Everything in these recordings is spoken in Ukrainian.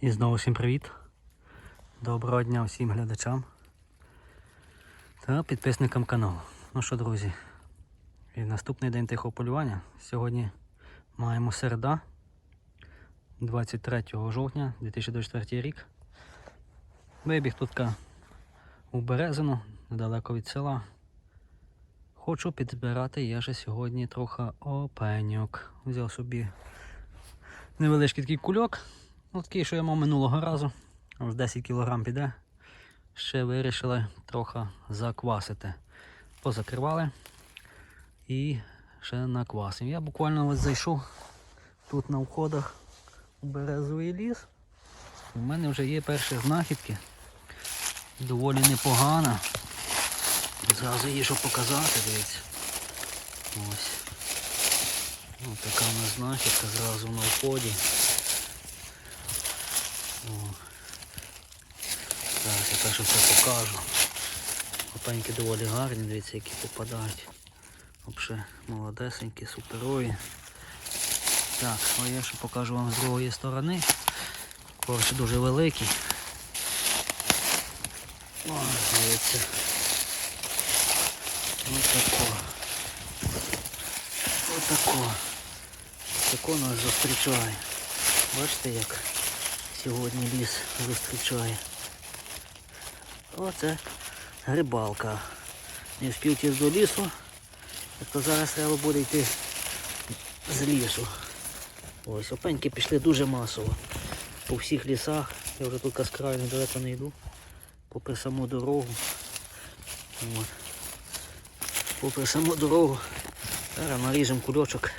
І знову всім привіт. Доброго дня всім глядачам та підписникам каналу. Ну що, друзі, і наступний день тихого полювання. Сьогодні маємо середа, 23 жовтня 2024 рік. Вибіг тут у Березину, недалеко від села. Хочу підзбирати я же сьогодні трохи опеньок. Взяв собі невеличкий такий кульок. Ну, що я мав минулого разу. Ось 10 кг піде. Ще вирішили трохи заквасити. Позакривали і ще наквасив. Я буквально ось зайшов тут на входах у березовий ліс. У мене вже є перші знахідки. Доволі непогана. Зразу її що показати, дивіться. Ось. Ось така у нас знахідка зразу на вході. О. Так, я теж все покажу. Опеньки доволі гарні, дивіться, які попадають. Взагалі молодесенькі, суперові. Так, а я ще покажу вам з другої сторони. Корч дуже великий. О, дивіться. Ось тако. Ось тако. Тако нас зустрічає. Бачите як сьогодні ліс зустрічає. Оце грибалка. Не встиг до лісу, то зараз треба буде йти з лісу. Ось, опеньки пішли дуже масово. По всіх лісах. Я вже тут з краю недалеко не йду. Попри саму дорогу. От. Попри саму дорогу. Зараз наріжемо кульочок.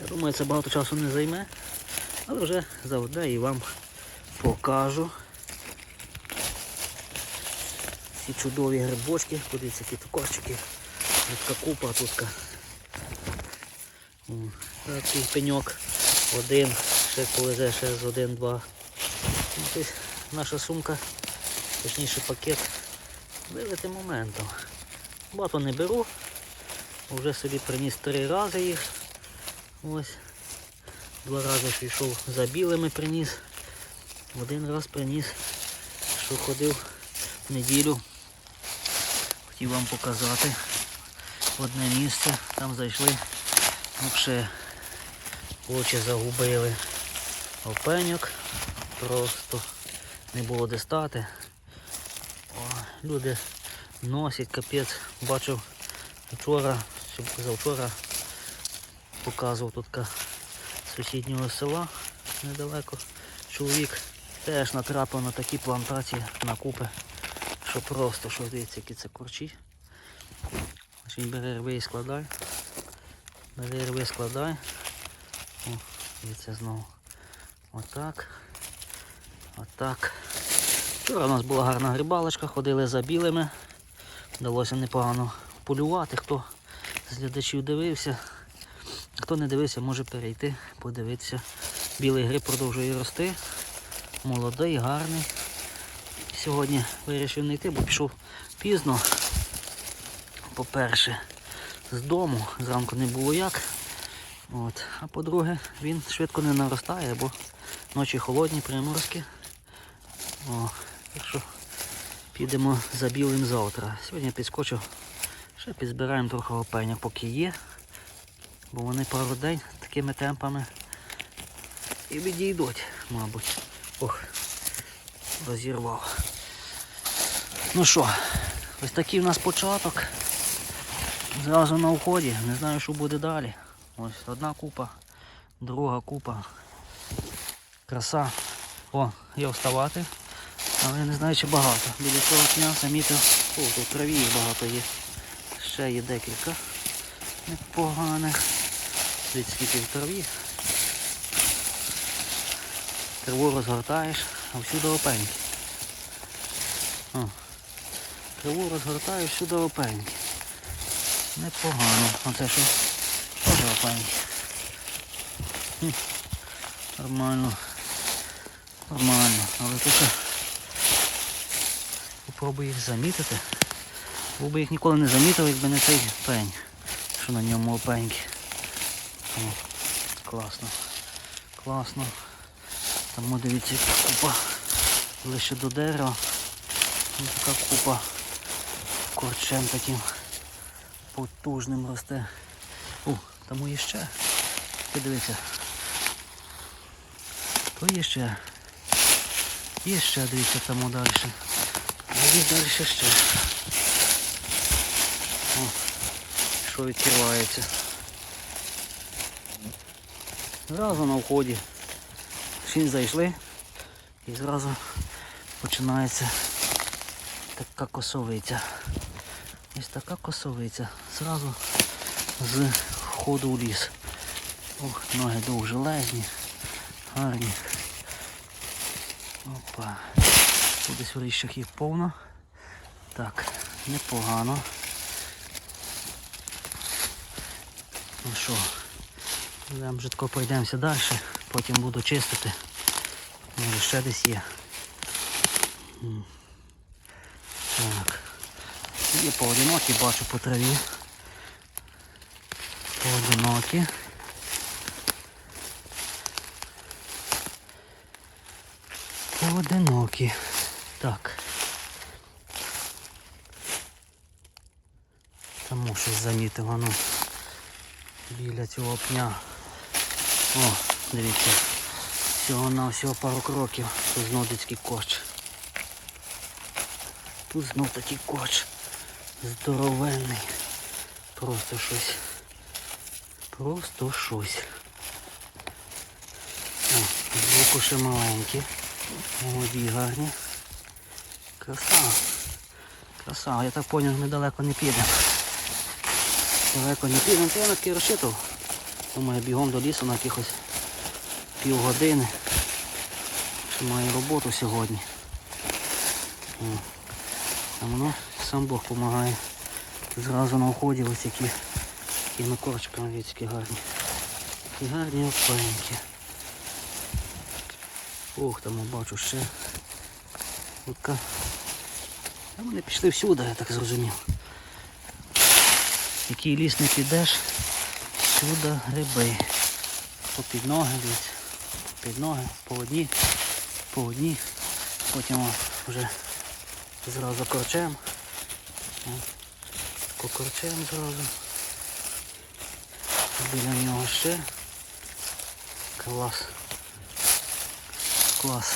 Я думаю, це багато часу не займе. Але вже завжди і вам покажу. Ці чудові грибочки, подивіться, які кошики. Така купа тут. Такий пеньок. Один, ще повезе ще з один-два. Ну, Наша сумка, точніше пакет, вилити моментом. Багато не беру. Вже собі приніс три рази їх. Ось. Два рази що за білими приніс. Один раз приніс, що ходив в неділю. Хотів вам показати одне місце. Там зайшли. Взагалі очі загубили. Опеньок. Просто не було де стати. О, люди носять, капець. Бачив вчора, щоб завчора показував тут сусіднього села недалеко. Чоловік теж натрапив на такі плантації на купи, що просто, що дивіться, які це корчі. Значить, бере рви і складає. Бере рви складає. О, дивіться знову. Отак. Отак. Вчора у нас була гарна грибалочка, ходили за білими. Вдалося непогано полювати. Хто з глядачів дивився, хто не дивився, може перейти, подивитися. Білий гриб продовжує рости. Молодий, гарний. Сьогодні вирішив не йти, бо пішов пізно. По-перше, з дому, зранку не було як. От. А по-друге, він швидко не наростає, бо ночі холодні, приморозки. О, так що підемо за білим завтра. Сьогодні підскочив, ще підзбираємо трохи опеня, поки є. Бо вони пару день такими темпами і відійдуть, мабуть. Ох, розірвав. Ну що, ось такий в нас початок. Зразу на вході, не знаю, що буде далі. Ось одна купа, друга купа. Краса. О, є вставати. Але я не знаю, чи багато. Біля цього дня замітив. О, тут траві їх багато є. Ще є декілька непоганих. Дивіться, скільки в траві. Траву розгортаєш, а всюди опеньки. О. Траву розгортаєш, всюди опеньки. Непогано. Оце що? Теж опеньки. Хм. Нормально. Нормально. Але тут попробую їх замітити. Бо би їх ніколи не замітив, якби не цей пень, що на ньому опеньки. О, класно. Класно. Там, дивіться, купа ближче до дерева. Ось така купа корчем таким потужним росте. О, там є ще. Ти. То є ще. Є ще, дивіться, там далі. А є далі ще. О, що відкривається. Зразу на вході. Всі зайшли і зразу починається така косовиця. Ось така косовиця. Зразу з входу в ліс. Ох, ноги довжелезні, гарні. Опа. Тут десь в ріщах їх повно. Так, непогано. Ну що, йдемо житко пройдемося далі, потім буду чистити. Може ще десь є. Так. Є поодинокі, бачу по траві. Поодинокі. Поодинокі. Так. Тому щось замітила, ну. Біля цього пня. О, дивіться. Всього на всього пару кроків. Тут знов людський корч. Тут знов такий корч. Здоровенний. Просто щось. Просто щось. О, ще маленькі. Молоді гарні. Краса. Краса. Я так зрозумів, ми далеко не підемо. Далеко не підемо. Це я на таки розчитував. Думаю, бігом до лісу на якихось півгодини. Ще маю роботу сьогодні. А воно сам Бог допомагає. Зразу на вході ось які такими корчиками віцькі гарні. І гарні опеньки. Ох, там бачу ще. Утка. А вони пішли всюди, я так зрозумів. Який ліс не підеш, всюди гриби. По під ноги, дивіться. Під ноги, по одній, по одній. Потім вже зразу корчем. О, По зразу. Біля нього ще. Клас. Клас.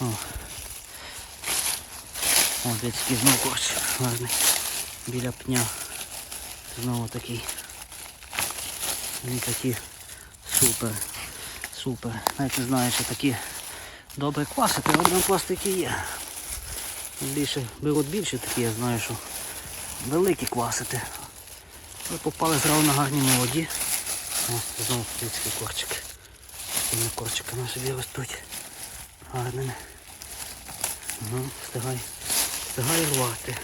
О. О, дитський знову корч гарний. Біля пня. Знову такий. Він такий супер. Супер. Навіть не знаю, що такі добре квасити, але квас такий є. Більше беруть більше такі, я знаю, що великі квасити. Ви попали зразу на гарні молоді. О, знову людський корчик. Цими корчиками собі ростуть. Гарними. Ага, встигай. Встигай рвати.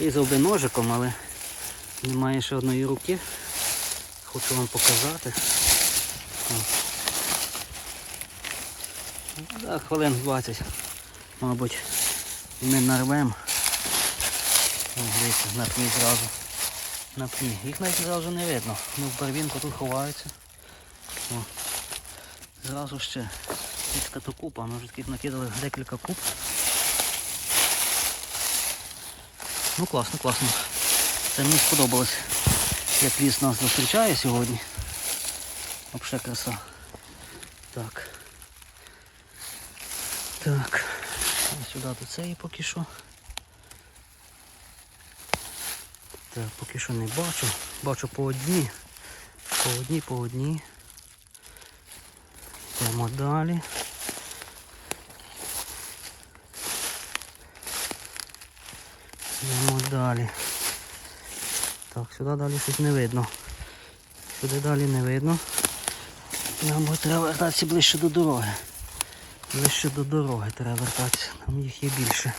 Різав би ножиком, але немає ще одної руки. Хочу вам показати. О. Ну, хвилин 20, мабуть, ми нарвемо. О, Дивіться, на зразу. На пні. Їх навіть зразу не видно. Ну, барвінку тут ховаються. О. Зразу ще. Така то купа, ми вже таких накидали декілька куб. Ну класно, класно. Це мені сподобалось, як ліс нас зустрічає сьогодні. Взагалі краса. Так. Так. Сюди до цієї поки що. Так, поки що не бачу. Бачу по одній. По одній, по одній. Йдемо далі. Йдемо далі. Так, сюди далі щось не видно. Сюди далі не видно. Нам треба вертатися ближче до дороги. Ближче до дороги треба вертатися. Там їх є більше.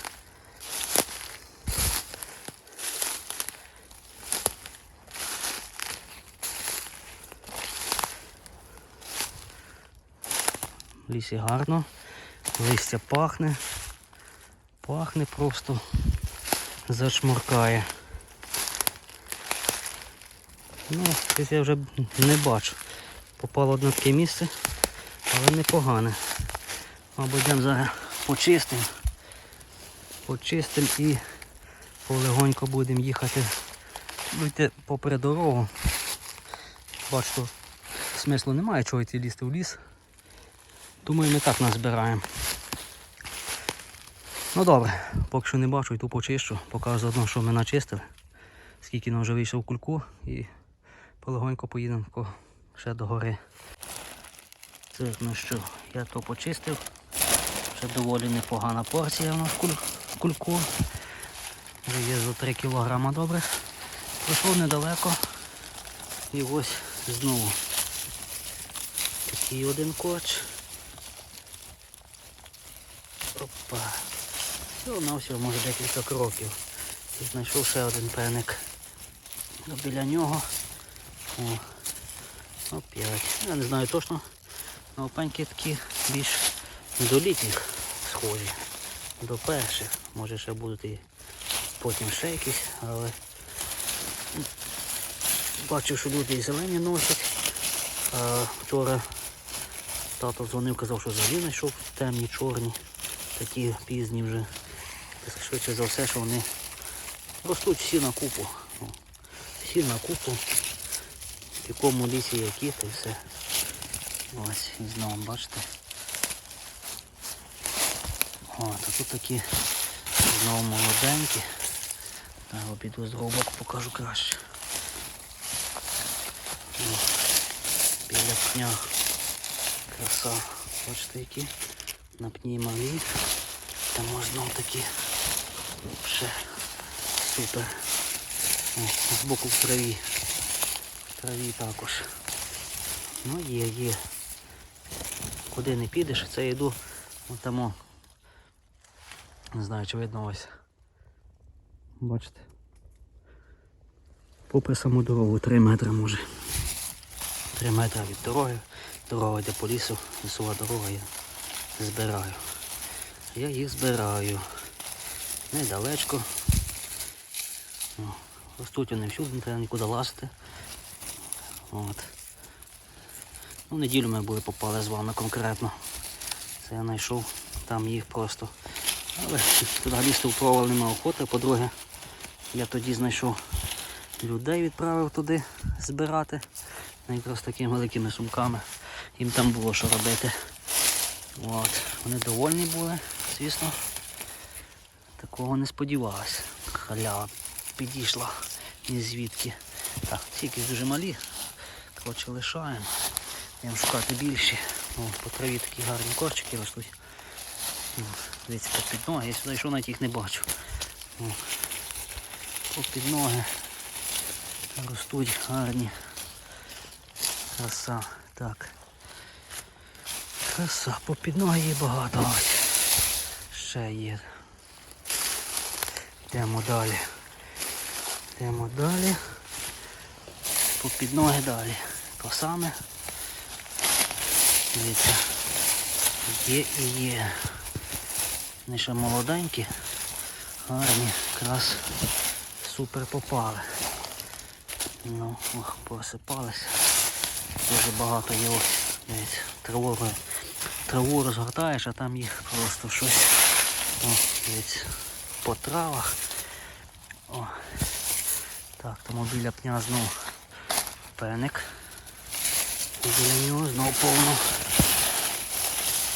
В лісі гарно, листя пахне, пахне просто зашморкає. Ну, щось я вже не бачу. попало одне таке місце, але непогане. Мабуть, йдемо зараз почистимо. Почистимо і полегонько будемо їхати. Йти попри дорогу. Бачу, смислу немає чого йти лізти в ліс. Думаю, ми так назбираємо. Ну добре, поки що не бачу, йду почищу, покажу заодно, що ми начистили. Скільки нам вже вийшов кульку і полегонько поїдемо ще до гори. Це ну що, я то почистив. Ще доволі непогана порція в нас куль- кульку. Є за 3 кілограма добре. Пройшов недалеко. І ось знову такий один коч. Опа. Всього на всього може декілька кроків. І знайшов ще один пеник. Ну, Біля нього. О, опять. Я не знаю точно. але такі більш до літніх схожі. До перших. Може ще будуть і потім ще якісь, але бачу, що люди і зелені носять. А вчора тато дзвонив, казав, що взагалі знайшов темні, чорні, такі пізні вже. Швидше за все, що вони ростуть всі на купу. Ну, Всі на купу. В якому лісі які, то все. Ось, знову, бачите. О, то тут такі знову молоденькі. Так, обійду з боку покажу краще. О, Біля пня. Краса. Бачите які? На пні малі. Там знову такі. Ще супер. О, збоку в траві. В траві також. Ну є, є. Куди не підеш, це йду от тому. Не знаю, чи видно ось. Бачите? Попри саму дорогу 3 метри може. 3 метри від дороги. Дорога йде по лісу, лісова дорога я збираю. Я їх збираю. Недалечко. О, Ростуть вони всюди, не треба нікуди лазити. От. Ну, неділю ми були попали з вами конкретно. Це я знайшов там їх просто. Але туди лізти в провал нема охоти. По-друге, я тоді знайшов людей, відправив туди збирати. Ну, Якраз такими великими сумками. Їм там було що робити. От. Вони довольні були, звісно. Такого не сподівалися. Халява підійшла ні звідки. Так, ці дуже малі. Коротше, лишаємо. Йдемо шукати більші. О, по траві такі гарні корчики ростуть. Дивіться, під ноги. Я сюди йшов, навіть їх не бачу. О, під ноги ростуть гарні. Краса. Так. Краса. По під ноги є багато. Ось. Ще є. Йдемо далі. Йдемо далі. По під ноги далі. То саме. Дивіться. Є і є. Вони ще молоденькі, гарні, якраз супер попали. Ну, ох, посипалися. Дуже багато є ось. Дивіться, траву, траву розгортаєш, а там їх просто щось. О, дивіться, по травах. О. Так, тому біля пня знову пеник. І біля нього знову повно.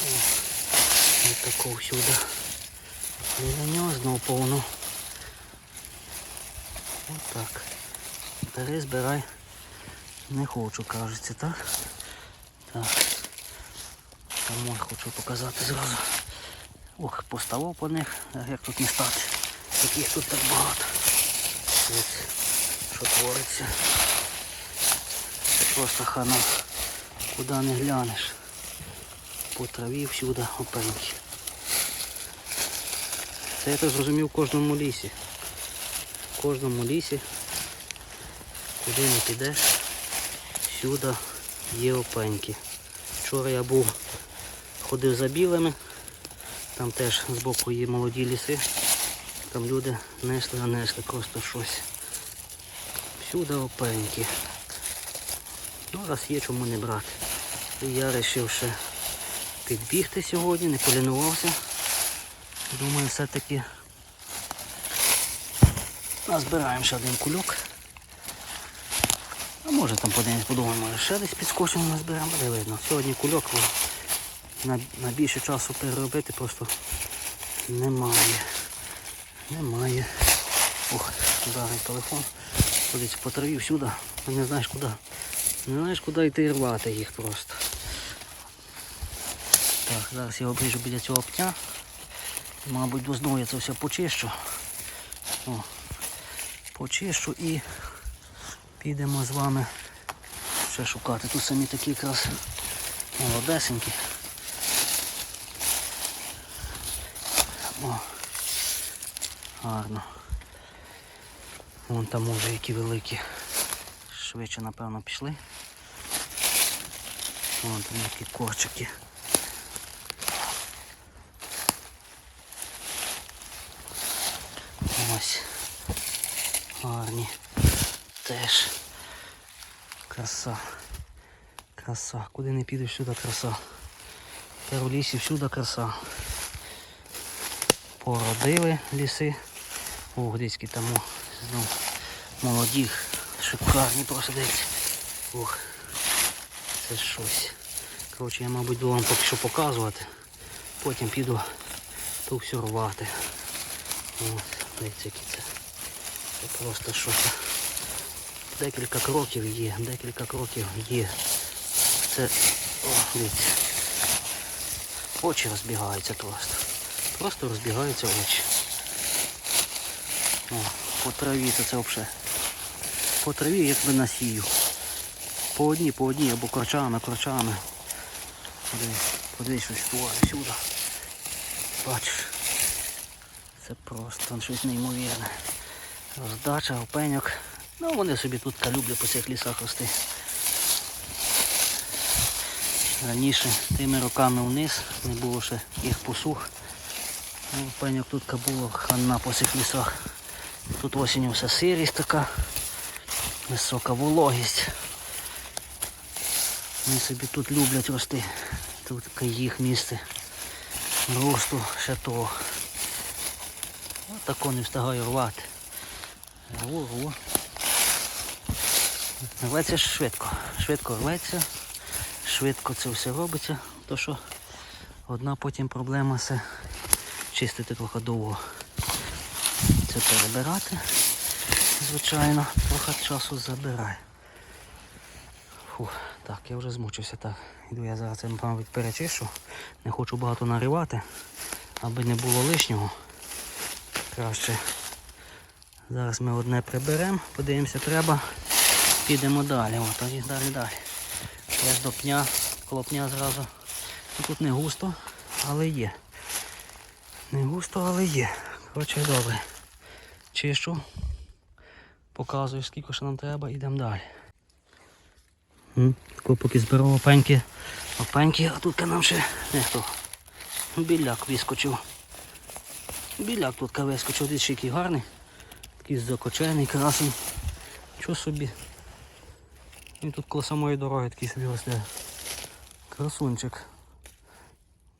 О, ось такого всюди. Біля нього знову повно. Отак. Бери, збирай. Не хочу, кажеться, так? Так. Тому хочу показати зразу. Ох, поставав по них, як тут не стати. Таких тут так багато. Дивіться, що твориться. Це просто хана. Куди не глянеш. По траві всюди опеньки. Це я так зрозумів в кожному лісі. В кожному лісі, куди не підеш, всюди є опеньки. Вчора я був, ходив за білими, там теж з боку є молоді ліси. Там люди несли, а несли просто щось. Всюди опеньки. Ну, раз є, чому не брати. І я вирішив ще підбігти сьогодні, не полінувався. Думаю, все-таки назбираємо ще один кульок. А може там подивимось, подумаємо, ще десь підскочимо назберемо, буде видно. Сьогодні кульок на, на більше часу переробити просто немає. Немає. Ох, ударив телефон. Ходить по траві всюди, не знаєш куди. Не знаєш куди йти і рвати їх просто. Так, зараз я обріжу біля цього пня. Мабуть, знову я це все почищу. О, почищу і підемо з вами ще шукати. Тут самі такі якраз молодесенькі. О, гарно. Вон там може які великі. Швидше, напевно, пішли. Вон там які корчики. Ось. Гарні. Теж. Краса. Краса. Куди не підеш, всюди краса. Тепер у лісі всюди краса. Породили ліси. О, дицькі там знов молоді, шикарні просто дивіться. Ох, це щось. Коротше, я, мабуть, буду вам поки що показувати. Потім піду то все рвати. От, дивіться, які це. Це просто щось. Декілька кроків є, декілька кроків є. Це, о, дивіться. Очі розбігаються просто. Просто розбігаються очі. О, по траві то це взагалі. По траві як би насію. По одній, по одній, або корчами, корчами. Подивись, подивись, щось сюди. Бачиш. Це просто щось неймовірне. Роздача, опеньок. Ну вони собі тут люблять по цих лісах рости. Раніше тими роками вниз не було ще їх посух. Ну, Пеньок тут було хана по цих лісах. Тут осінню все сирість така, висока вологість. Вони собі тут люблять рости. Тут таке їх місце росту ще того. Ось тако не встигаю рвати. Рву, рву. Рветься швидко. Швидко рветься, швидко це все робиться, то що одна потім проблема це чистити трохи довго. Це перебирати, звичайно, трохи часу забирає. Фух, так, я вже змучився так. Іду я зараз це, мабуть, перечищу. Не хочу багато наривати, аби не було лишнього. Краще. Зараз ми одне приберемо, подивимося, треба. Підемо далі. О, тоді далі далі. Теж до пня, коло пня зразу. Ну, Тут не густо, але є. Не густо, але є. Коротше, добре. Чищу. Показую, скільки ще нам треба, йдемо далі. М, Тако поки зберу опеньки. Опеньки, а тут нам ще не хто. Біляк вискочив. Біляк тут вискочив, десь ще який гарний. Такий закочений, красний. Що собі? Він тут коло самої дороги такий собі росте. Красунчик.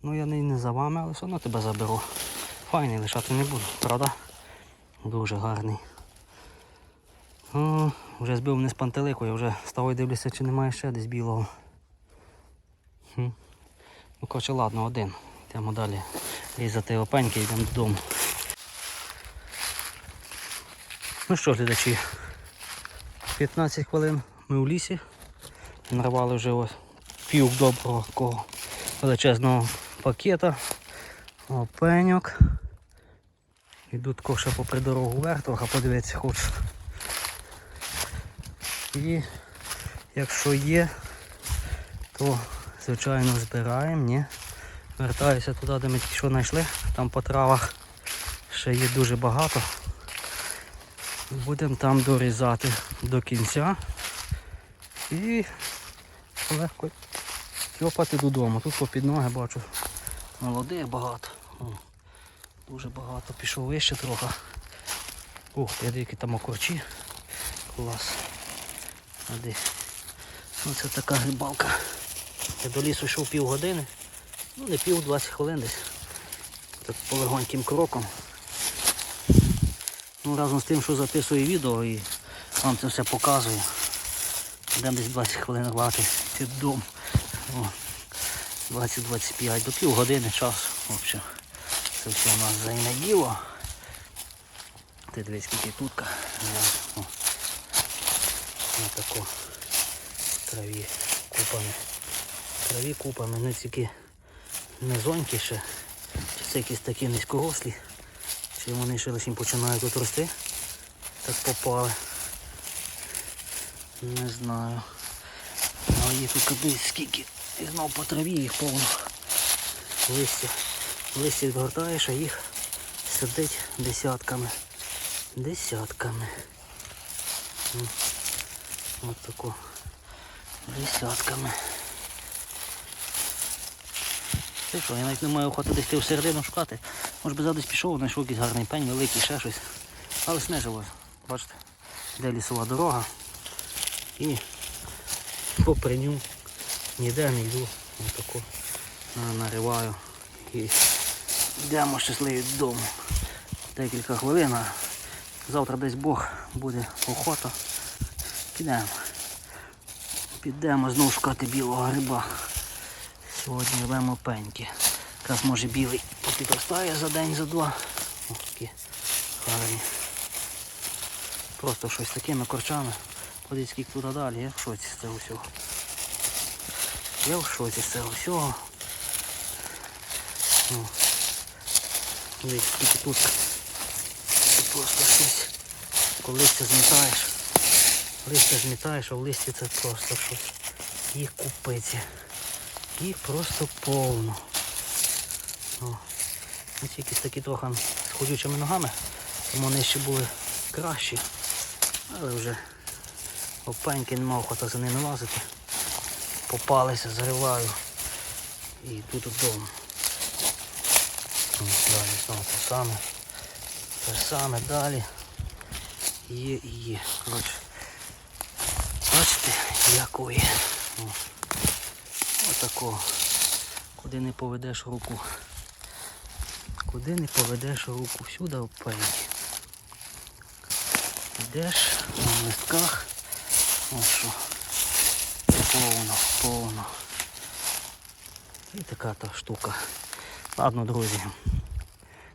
Ну я не, за вами, але все одно тебе заберу. Файний лишати не буду, правда? Дуже гарний. О, вже збив мене з пантелику, я вже став і дивлюся, чи немає ще десь білого. Хм. Ну коротше, ладно, один. Йдемо далі різати опеньки і йдемо додому. Ну що, глядачі, 15 хвилин ми у лісі. Нарвали вже ось пів доброго такого величезного пакета. Опеньок. Іду тако ще попри дорогу вверх, трохи подивитися хочу. І якщо є, то звичайно збираємо, ні. Вертаюся туди, де ми тільки що знайшли, там по травах ще є дуже багато. Будемо там дорізати до кінця і легко тьопати додому. Тут попід ноги бачу молодих багато. Дуже багато. Пішов вище трохи. Ух, я які там окорчі. Клас. А? Оце така грибалка. Я до лісу йшов півгодини. Ну не пів, 20 хвилин десь. Так полегоньким кроком. Ну разом з тим, що записую відео і вам це все показую. Йдемо десь 20 хвилин рвати під дом. 20-25 до пів години часу. В общем, це все у нас займе діло. Ти дивись, скільки тутка. Ось тако траві купами. Траві купами, не тільки не зоньки ще. Чи це якісь такі низькорослі. Чи вони ще лише починають тут рости. Так попали. Не знаю. Але їх тут кудись скільки. І знов по траві їх повно. Листя. Листя відгортаєш, а їх сидить десятками. Десятками. От тако. Десятками. Ти що, я навіть не маю охоти десь ти всередину шукати. Може би задесь пішов, знайшов якийсь гарний пень, великий, ще щось. Але снежилось. Бачите, де лісова дорога. І попри ню ніде не йду. Отако на- нариваю. І йдемо щасливі додому. Декілька хвилин. Завтра десь Бог буде охота. Підемо. Підемо знову шукати білого гриба. Сьогодні рвемо пеньки. Якраз може білий підростає за день, за два. Ось такі гарні. Просто щось такими корчами. Ходить скільки туди далі, я в шоці з цього всього. Я в шоці з цього всього. Ну, скільки тут. Просто щось. Коли листя змітаєш. Листя змітаєш, а в листі це просто щось. Їх купиці. Їх просто повно. О. Ось якісь такі трохи з ходючими ногами. Тому вони ще були кращі. Але вже опеньки нема охота за ними лазити. Попалися, зариваю. І йду додому. Далі знову те саме. Те саме далі. Є і є. Коротше. Бачите, якої. Отако. Куди не поведеш руку. Куди не поведеш руку. Всюди опеньки. Йдеш на листках. Ось що. Повно, повно. І така та штука. Ладно, друзі.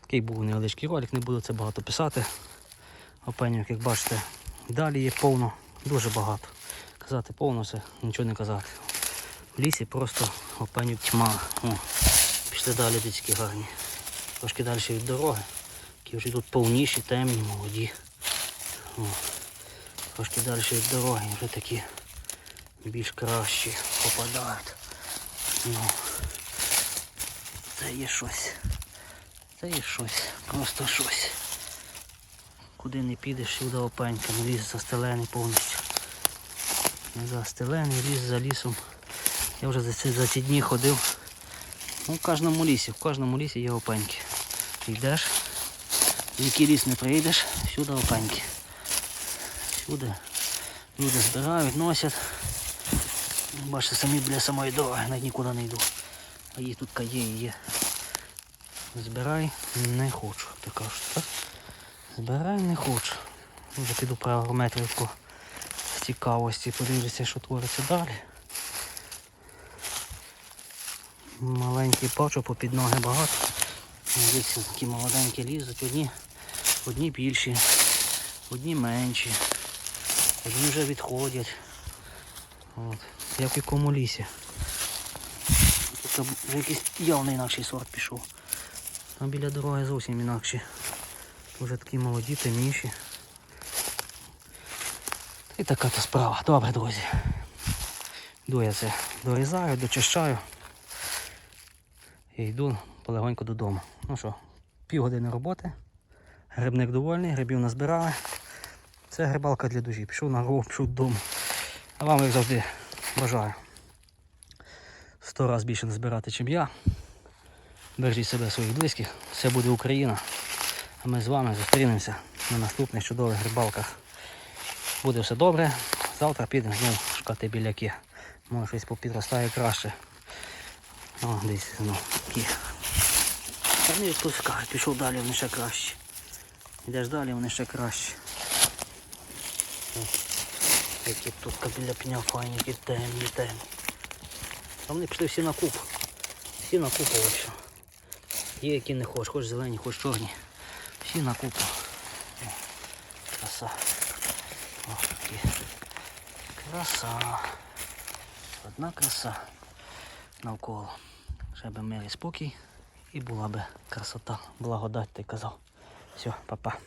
Такий був невеличкий ролик, не буду це багато писати. Опенів, як бачите, далі є повно, дуже багато. Казати повно це, нічого не казати. В лісі просто опенів тьма. О, пішли далі дички гарні. Трошки далі від дороги, які вже тут повніші, темні, молоді. О, трошки далі від дороги, вже такі більш кращі попадають. Ну, це є щось. Це є щось, просто щось. Куди не підеш, сюди опенька, ліс застелений повністю. Застелений, ліс за лісом. Я вже за ці, за ці дні ходив. Ну, в кожному лісі, в кожному лісі є опеньки. Йдеш, в який ліс не приїдеш, сюди опеньки. Сюди люди збирають, носять. Бачите, самі біля самої дороги, навіть нікуди не йду. А їх тут є і є. Збирай не хочу, ти кажеш, так? Збирай не хочу. Вже піду пару метрів з цікавості, подивлюся, що твориться далі. Маленький пачок попід ноги багато. Дивіться, такі молоденькі лізуть, одні, одні більші, одні менші, одні вже відходять. От. Як в якому лісі. Тут вже якийсь явно інакший сорт пішов. А біля дороги зовсім інакші. Вже такі молоді, темніші. І така то справа. Добре, друзі. Йду я це дорізаю, дочищаю. І йду полегонько додому. Ну що, півгодини роботи. Грибник довольний, грибів назбирали. Це грибалка для душі. Пішов на гору, пішов додому. А вам, як завжди, бажаю. Сто разів більше назбирати, ніж я. Бережіть себе, своїх близьких. Все буде Україна. А ми з вами зустрінемося на наступних чудових рибалках. Буде все добре. Завтра підемо знову шукати біляки. Може щось попідростає краще. О, десь ну, такі. Та не відпускають, пішов далі, вони ще краще. Йдеш далі, вони ще краще. Які тут біля пня файні, темні, темні. А вони пішли всі на куп. Всі на купу ось. Є які не хочеш, хоч зелені, хоч чорні. Всі на купу. Краса. О, такі. Краса. Одна краса навколо. Ще би мир спокій і була би красота. Благодать, ти казав. Все, па-па.